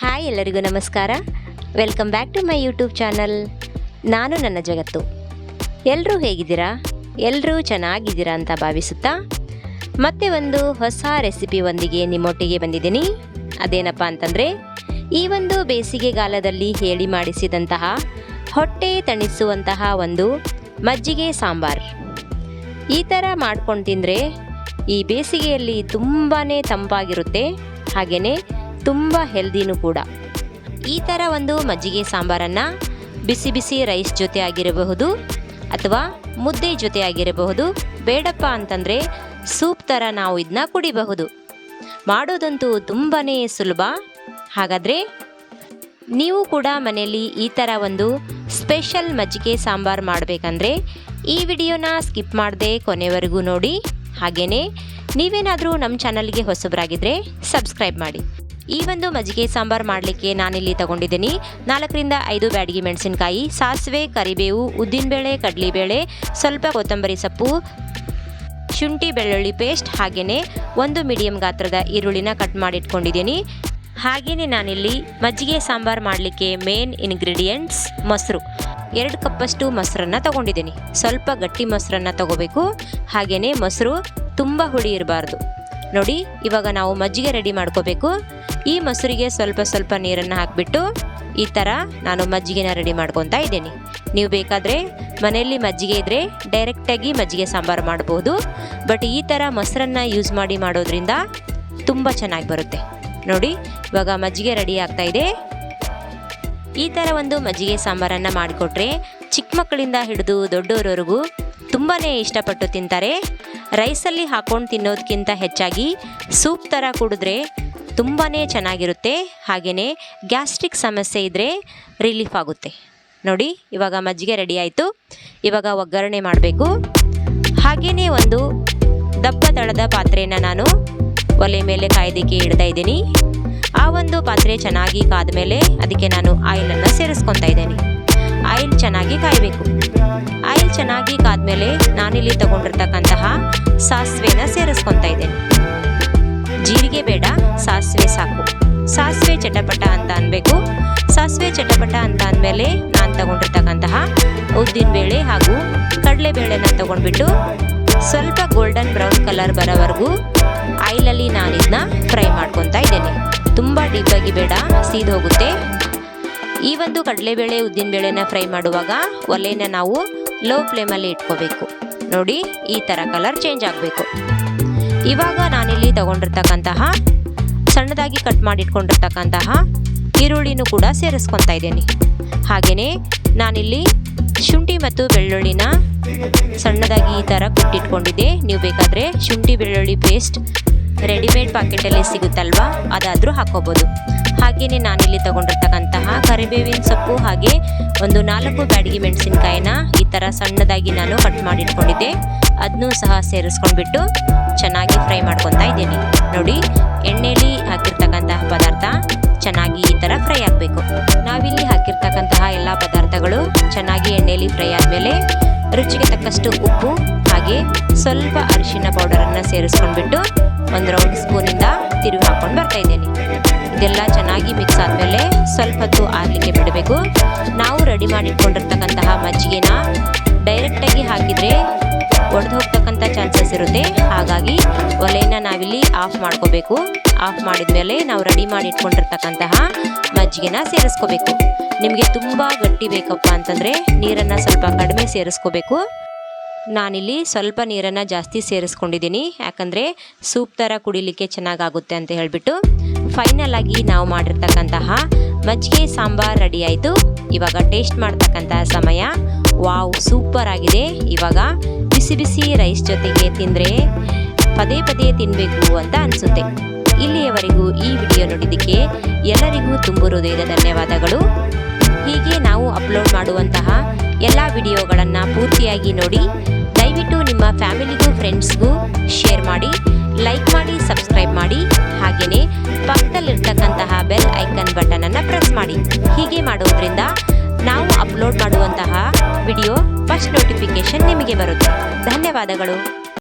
Hi ಎಲ್ಲರಿಗೂ ನಮಸ್ಕಾರ. Welcome back to my YouTube channel ನಾನು ನನ್ನ ಜಗತ್ತು. ಎಲ್ಲರೂ ಹೇಗಿದ್ದೀರಾ? ಎಲ್ಲರೂ ಚೆನ್ನಾಗಿದ್ದೀರಾ ಅಂತ ಭಾವಿಸುತ್ತಾ? ಮತ್ತೆ ಒಂದು ಹೊಸ ರೆಸಿಪಿ ಒಂದಿಗೆ ನಿಮ್ಮೊಟ್ಟಿಗೆ ಬಂದಿದ್ದೀನಿ. ಅದೇನಪ್ಪ ಅಂತಂದರೆ, ಈ ಒಂದು ಬೇಸಿಗೆಗಾಲದಲ್ಲಿ ಹೇಳಿ ಮಾಡಿಸಿದಂತಹ, ಹೊಟ್ಟೆ ತಣಿಸುವಂತಹ ಒಂದು ಮಜ್ಜಿಗೆ ಸಾಂಬಾರ್. ಈ ಥರ ಮಾಡ್ಕೊಂಡು ತಿಂದರೆ ಈ ಬೇಸಿಗೆಯಲ್ಲಿ ತುಂಬಾ ತಂಪಾಗಿರುತ್ತೆ. ಹಾಗೆಯೇ ತುಂಬ ಹೆಲ್ದಿನೂ ಕೂಡ. ಈ ಥರ ಒಂದು ಮಜ್ಜಿಗೆ ಸಾಂಬಾರನ್ನು ಬಿಸಿ ಬಿಸಿ ರೈಸ್ ಜೊತೆ ಆಗಿರಬಹುದು ಅಥವಾ ಮುದ್ದೆ ಜೊತೆ ಆಗಿರಬಹುದು. ಬೇಡಪ್ಪ ಅಂತಂದರೆ ಸೂಪ್ ಥರ ನಾವು ಇದನ್ನ ಕುಡಿಬಹುದು. ಮಾಡೋದಂತೂ ತುಂಬಾ ಸುಲಭ. ಹಾಗಾದರೆ ನೀವು ಕೂಡ ಮನೆಯಲ್ಲಿ ಈ ಥರ ಒಂದು ಸ್ಪೆಷಲ್ ಮಜ್ಜಿಗೆ ಸಾಂಬಾರು ಮಾಡಬೇಕಂದ್ರೆ ಈ ವಿಡಿಯೋನ ಸ್ಕಿಪ್ ಮಾಡದೆ ಕೊನೆವರೆಗೂ ನೋಡಿ. ಹಾಗೆಯೇ ನೀವೇನಾದರೂ ನಮ್ಮ ಚಾನಲ್ಗೆ ಹೊಸಬರಾಗಿದ್ದರೆ ಸಬ್ಸ್ಕ್ರೈಬ್ ಮಾಡಿ. ಈ ಒಂದು ಮಜ್ಜಿಗೆ ಸಾಂಬಾರು ಮಾಡಲಿಕ್ಕೆ ನಾನಿಲ್ಲಿ ತಗೊಂಡಿದ್ದೀನಿ. ನಾಲ್ಕರಿಂದ ಐದು ಬ್ಯಾಡಗಿ ಮೆಣಸಿನಕಾಯಿ, ಸಾಸಿವೆ, ಕರಿಬೇವು, ಉದ್ದಿನಬೇಳೆ, ಕಡಲೆಬೇಳೆ, ಸ್ವಲ್ಪ ಕೊತ್ತಂಬರಿ ಸೊಪ್ಪು, ಶುಂಠಿ ಬೆಳ್ಳುಳ್ಳಿ ಪೇಸ್ಟ್ ಹಾಗೆಯೇ ಒಂದು ಮೀಡಿಯಂ ಗಾತ್ರದ ಈರುಳ್ಳಿನ ಕಟ್ ಮಾಡಿಟ್ಕೊಂಡಿದ್ದೀನಿ. ಹಾಗೆಯೇ ನಾನಿಲ್ಲಿ ಮಜ್ಜಿಗೆ ಸಾಂಬಾರು ಮಾಡಲಿಕ್ಕೆ ಮೇನ್ ಇಂಗ್ರೀಡಿಯೆಂಟ್ಸ್ ಮೊಸರು. ಎರಡು ಕಪ್ಪಷ್ಟು ಮೊಸರನ್ನು ತಗೊಂಡಿದ್ದೀನಿ. ಸ್ವಲ್ಪ ಗಟ್ಟಿ ಮೊಸರನ್ನು ತಗೋಬೇಕು. ಹಾಗೆಯೇ ಮೊಸರು ತುಂಬ ಹುಳಿ ಇರಬಾರ್ದು. ನೋಡಿ, ಇವಾಗ ನಾವು ಮಜ್ಜಿಗೆ ರೆಡಿ ಮಾಡ್ಕೋಬೇಕು. ಈ ಮೊಸರಿಗೆ ಸ್ವಲ್ಪ ಸ್ವಲ್ಪ ನೀರನ್ನು ಹಾಕಿಬಿಟ್ಟು ಈ ಥರ ನಾನು ಮಜ್ಜಿಗೆನ ರೆಡಿ ಮಾಡ್ಕೊತಾ ಇದ್ದೀನಿ. ನೀವು ಬೇಕಾದರೆ ಮನೆಯಲ್ಲಿ ಮಜ್ಜಿಗೆ ಇದ್ದರೆ ಡೈರೆಕ್ಟಾಗಿ ಮಜ್ಜಿಗೆ ಸಾಂಬಾರು ಮಾಡ್ಬೋದು. ಬಟ್ ಈ ಥರ ಮೊಸರನ್ನು ಯೂಸ್ ಮಾಡಿ ಮಾಡೋದ್ರಿಂದ ತುಂಬ ಚೆನ್ನಾಗಿ ಬರುತ್ತೆ. ನೋಡಿ, ಇವಾಗ ಮಜ್ಜಿಗೆ ರೆಡಿ ಆಗ್ತಾ ಇದೆ. ಈ ಥರ ಒಂದು ಮಜ್ಜಿಗೆ ಸಾಂಬಾರನ್ನು ಮಾಡಿಕೊಟ್ರೆ ಚಿಕ್ಕ ಮಕ್ಕಳಿಂದ ಹಿಡಿದು ದೊಡ್ಡವರವರೆಗೂ ತುಂಬಾ ಇಷ್ಟಪಟ್ಟು ತಿಂತಾರೆ. ರೈಸಲ್ಲಿ ಹಾಕೊಂಡು ತಿನ್ನೋದಕ್ಕಿಂತ ಹೆಚ್ಚಾಗಿ ಸೂಪ್ ಥರ ಕುಡಿದ್ರೆ ತುಂಬಾ ಚೆನ್ನಾಗಿರುತ್ತೆ. ಹಾಗೆಯೇ ಗ್ಯಾಸ್ಟ್ರಿಕ್ ಸಮಸ್ಯೆ ಇದ್ದರೆ ರಿಲೀಫ್ ಆಗುತ್ತೆ. ನೋಡಿ, ಇವಾಗ ಮಜ್ಜಿಗೆ ರೆಡಿ ಆಯಿತು. ಇವಾಗ ಒಗ್ಗರಣೆ ಮಾಡಬೇಕು. ಹಾಗೆಯೇ ಒಂದು ದಪ್ಪ ತಳದ ಪಾತ್ರೆಯನ್ನು ನಾನು ಒಲೆ ಮೇಲೆ ಕಾಯ್ದಿಕ್ಕೆ ಇಡ್ತಾ ಇದ್ದೀನಿ. ಆ ಒಂದು ಪಾತ್ರೆ ಚೆನ್ನಾಗಿ ಕಾದ ಮೇಲೆ ಅದಕ್ಕೆ ನಾನು ಆಯಿಲನ್ನು ಸೇರಿಸ್ಕೊತಾ ಇದ್ದೀನಿ. ಆಯಿಲ್ ಚೆನ್ನಾಗಿ ಕಾಯಬೇಕು. ಆಯಿಲ್ ಚೆನ್ನಾಗಿ ಕಾದ್ಮೇಲೆ ನಾನಿಲ್ಲಿ ತಗೊಂಡಿರ್ತಕ್ಕಂತಹ ಸಾಸಿವೆನ ಸೇರಿಸ್ಕೊತಾ ಇದ್ದೇನೆ. ಜೀರಿಗೆ ಬೇಡ ಸಾಸಿವೆ ಸಾಕು. ಸಾಸಿವೆ ಚಟಪಟ ಅಂತ ಅನ್ಬೇಕು. ಸಾಸಿವೆ ಚಟಪಟ ಅಂತ ಅಂದಮೇಲೆ ನಾನು ತಗೊಂಡಿರ್ತಕ್ಕಂತಹ ಉದ್ದಿನ ಬೇಳೆ ಹಾಗೂ ಕಡಲೆಬೇಳೆನ ತಗೊಂಡ್ಬಿಟ್ಟು ಸ್ವಲ್ಪ ಗೋಲ್ಡನ್ ಬ್ರೌನ್ ಕಲರ್ ಬರೋವರೆಗೂ ಆಯಿಲಲ್ಲಿ ನಾನು ಇದನ್ನ ಫ್ರೈ ಮಾಡ್ಕೊತಾ ಇದ್ದೇನೆ. ತುಂಬ ಡೀಪಾಗಿ ಬೇಡ, ಸೀದ್ ಹೋಗುತ್ತೆ. ಈ ಒಂದು ಕಡಲೆಬೇಳೆ ಉದ್ದಿನಬೇಳೆನ ಫ್ರೈ ಮಾಡುವಾಗ ಒಲೆನ ನಾವು ಲೋ ಫ್ಲೇಮಲ್ಲಿ ಇಟ್ಕೋಬೇಕು. ನೋಡಿ, ಈ ಥರ ಕಲರ್ ಚೇಂಜ್ ಆಗಬೇಕು. ಇವಾಗ ನಾನಿಲ್ಲಿ ತಗೊಂಡಿರ್ತಕ್ಕಂತಹ ಸಣ್ಣದಾಗಿ ಕಟ್ ಮಾಡಿಟ್ಕೊಂಡಿರ್ತಕ್ಕಂತಹ ಈರುಳ್ಳಿನೂ ಕೂಡ ಸೇರಿಸ್ಕೊತಾ ಇದ್ದೀನಿ. ಹಾಗೆಯೇ ನಾನಿಲ್ಲಿ ಶುಂಠಿ ಮತ್ತು ಬೆಳ್ಳುಳ್ಳಿನ ಸಣ್ಣದಾಗಿ ಈ ಥರ ಕುಟ್ಟಿಟ್ಕೊಂಡಿದ್ದೆ. ನೀವು ಬೇಕಾದರೆ ಶುಂಠಿ, ಬೆಳ್ಳುಳ್ಳಿ ಪೇಸ್ಟ್ ರೆಡಿಮೇಡ್ ಪಾಕೆಟಲ್ಲಿ ಸಿಗುತ್ತಲ್ವಾ? ಅದಾದರೂ ಹಾಕೋಬೋದು. ಹಾಗೆಯೇ ನಾನಿಲ್ಲಿ ತಗೊಂಡಿರ್ತಕ್ಕಂತಹ ಕರಿಬೇವಿನ ಸೊಪ್ಪು ಹಾಗೆ ಒಂದು ನಾಲ್ಕು ಬ್ಯಾಡಗಿ ಮೆಣಸಿನ್ಕಾಯಿನ ಈ ಥರ ಸಣ್ಣದಾಗಿ ನಾನು ಕಟ್ ಮಾಡಿಟ್ಕೊಂಡಿದ್ದೆ. ಅದನ್ನೂ ಸಹ ಸೇರಿಸ್ಕೊಂಡ್ಬಿಟ್ಟು ಚೆನ್ನಾಗಿ ಫ್ರೈ ಮಾಡ್ಕೊತಾ ಇದ್ದೀನಿ. ನೋಡಿ ಎಣ್ಣೆಲಿ ಹಾಕಿರ್ತಕ್ಕಂತಹ ಪದಾರ್ಥ ಚೆನ್ನಾಗಿ ಈ ಥರ ಫ್ರೈ ಆಗಬೇಕು. ನಾವಿಲ್ಲಿ ಹಾಕಿರ್ತಕ್ಕಂತಹ ಎಲ್ಲ ಪದಾರ್ಥಗಳು ಚೆನ್ನಾಗಿ ಎಣ್ಣೆಯಲ್ಲಿ ಫ್ರೈ ಆದಮೇಲೆ ರುಚಿಗೆ ತಕ್ಕಷ್ಟು ಉಪ್ಪು ಹಾಗೆ ಸ್ವಲ್ಪ ಅರಿಶಿನ ಪೌಡರನ್ನು ಸೇರಿಸ್ಕೊಂಡ್ಬಿಟ್ಟು ಒಂದು ರೌಂಡ್ ಸ್ಪೂನಿಂದ ತಿರುವಿ ಹಾಕ್ಕೊಂಡು ಬರ್ತಾ ಇದ್ದೀನಿ. ಇದೆಲ್ಲ ಚೆನ್ನಾಗಿ ಮಿಕ್ಸ್ ಆದಮೇಲೆ ಸ್ವಲ್ಪ ಹೊತ್ತು ಆರಲಿಕ್ಕೆ ಬಿಡಬೇಕು. ನಾವು ರೆಡಿ ಮಾಡಿಟ್ಕೊಂಡಿರ್ತಕ್ಕಂತಹ ಮಜ್ಜಿಗೆನ ಡೈರೆಕ್ಟಾಗಿ ಹಾಕಿದರೆ ಒಡೆದು ಹೋಗ್ತಕ್ಕಂಥ ಚಾನ್ಸಸ್ ಇರುತ್ತೆ. ಹಾಗಾಗಿ ನಾವಿಲ್ಲಿ ಆಫ್ ಮಾಡ್ಕೋಬೇಕು. ಆಫ್ ಮಾಡಿದ ಮೇಲೆ ನಾವು ರೆಡಿ ಮಾಡಿ ಇಟ್ಕೊಂಡಿರ್ತಕ್ಕಂತಹ ಮಜ್ಜಿಗೆನ ಸೇರಿಸ್ಕೋಬೇಕು. ನಿಮಗೆ ತುಂಬ ಗಟ್ಟಿ ಬೇಕಪ್ಪ ಅಂತಂದರೆ ನೀರನ್ನು ಸ್ವಲ್ಪ ಕಡಿಮೆ ಸೇರಿಸ್ಕೋಬೇಕು. ನಾನಿಲ್ಲಿ ಸ್ವಲ್ಪ ನೀರನ್ನು ಜಾಸ್ತಿ ಸೇರಿಸ್ಕೊಂಡಿದ್ದೀನಿ. ಯಾಕಂದರೆ ಸೂಪ್ ಥರ ಕುಡಿಲಿಕ್ಕೆ ಚೆನ್ನಾಗಾಗುತ್ತೆ ಅಂತ ಹೇಳಿಬಿಟ್ಟು ಫೈನಲ್ ಆಗಿ ನಾವು ಮಾಡಿರ್ತಕ್ಕಂತಹ ಮಜ್ಜಿಗೆ ಸಾಂಬಾರ್ ರೆಡಿ ಆಯಿತು. ಇವಾಗ ಟೇಸ್ಟ್ ಮಾಡ್ತಕ್ಕಂತಹ ಸಮಯ. ವಾವ್ ಸೂಪರ್ ಆಗಿದೆ. ಇವಾಗ ಬಿಸಿ ಬಿಸಿ ರೈಸ್ ಜೊತೆಗೆ ತಿಂದರೆ ಪದೇ ಪದೇ ತಿನ್ನಬೇಕು ಅಂತ ಅನಿಸುತ್ತೆ. ಇಲ್ಲಿಯವರೆಗೂ ಈ ವಿಡಿಯೋ ನೋಡಿದ್ದಕ್ಕೆ ಎಲ್ಲರಿಗೂ ತುಂಬು ಹೃದಯದ ಧನ್ಯವಾದಗಳು. ಹೀಗೆ ನಾವು ಅಪ್ಲೋಡ್ ಮಾಡುವಂತಹ ಎಲ್ಲ ವಿಡಿಯೋಗಳನ್ನು ಪೂರ್ತಿಯಾಗಿ ನೋಡಿ, ದಯವಿಟ್ಟು ನಿಮ್ಮ ಫ್ಯಾಮಿಲಿಗೂ, ಫ್ರೆಂಡ್ಸ್ಗೂ ಶೇರ್ ಮಾಡಿ, ಲೈಕ್ ಮಾಡಿ, ಸಬ್ಸ್ಕ್ರೈಬ್ ಮಾಡಿ, ಹಾಗೆಯೇ ಪಕ್ಕದಲ್ಲಿರ್ತಕ್ಕಂತಹ ಬೆಲ್ ಐಕನ್ ಬಟನನ್ನು ಪ್ರೆಸ್ ಮಾಡಿ. ಹೀಗೆ ಮಾಡೋದ್ರಿಂದ ನಾವು ಅಪ್ಲೋಡ್ ಮಾಡುವಂತಹ ವಿಡಿಯೋ ಫಸ್ಟ್ ನೋಟಿಫಿಕೇಶನ್ ನಿಮಗೆ ಬರುತ್ತೆ. ಧನ್ಯವಾದಗಳು.